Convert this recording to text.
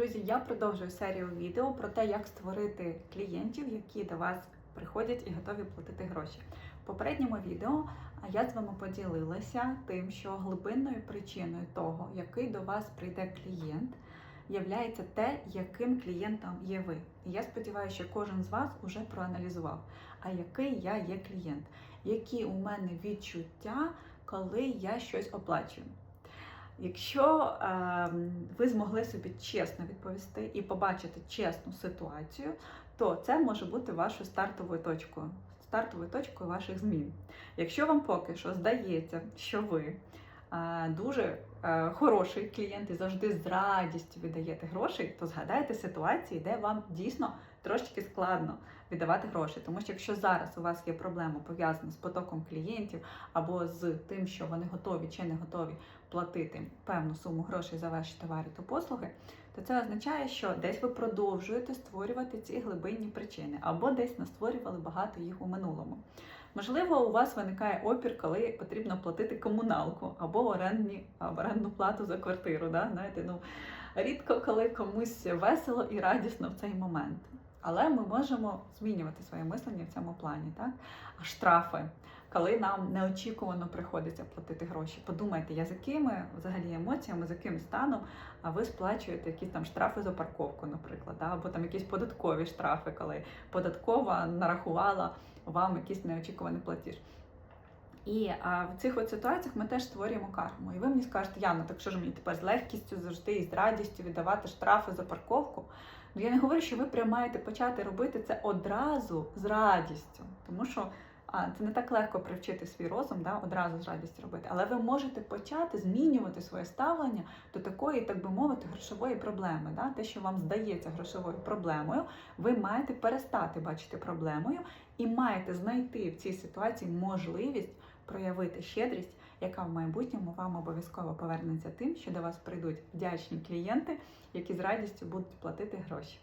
Друзі, я продовжую серію відео про те, як створити клієнтів, які до вас приходять і готові платити гроші. В попередньому відео я з вами поділилася тим, що глибинною причиною того, який до вас прийде клієнт, являється те, яким клієнтом є ви. І я сподіваюся, що кожен з вас уже проаналізував, а який я є клієнт, які у мене відчуття, коли я щось оплачую. Якщо е, ви змогли собі чесно відповісти і побачити чесну ситуацію, то це може бути вашою стартовою точкою, стартовою точкою ваших змін. Якщо вам поки що здається, що ви е, дуже е, хороший клієнт і завжди з радістю віддаєте гроші, то згадайте ситуації, де вам дійсно трошки складно віддавати гроші. Тому що якщо зараз у вас є проблема пов'язана з потоком клієнтів або з тим, що вони готові чи не готові платити певну суму грошей за ваші товари та послуги, то це означає, що десь ви продовжуєте створювати ці глибинні причини, або десь настворювали багато їх у минулому. Можливо, у вас виникає опір, коли потрібно платити комуналку або орендні, або орендну плату за квартиру. Да? Знаєте, ну, рідко коли комусь весело і радісно в цей момент. Але ми можемо змінювати своє мислення в цьому плані. Так? А штрафи, коли нам неочікувано приходиться платити гроші. Подумайте, я з якими взагалі емоціями, з яким станом ви сплачуєте якісь там штрафи за парковку, наприклад, да? або там якісь податкові штрафи, коли податкова нарахувала вам якийсь неочікуваний платіж. І а, в цих от ситуаціях ми теж створюємо карму. І ви мені скажете, Яна, так що ж мені тепер з легкістю завжди і з радістю віддавати штрафи за парковку? Ну я не говорю, що ви прямо маєте почати робити це одразу з радістю, тому що а, це не так легко привчити свій розум, да, одразу з радістю робити. Але ви можете почати змінювати своє ставлення до такої, так би мовити, грошової проблеми. Да? Те, що вам здається грошовою проблемою, ви маєте перестати бачити проблемою і маєте знайти в цій ситуації можливість проявити щедрість, яка в майбутньому вам обов'язково повернеться тим, що до вас прийдуть вдячні клієнти, які з радістю будуть платити гроші.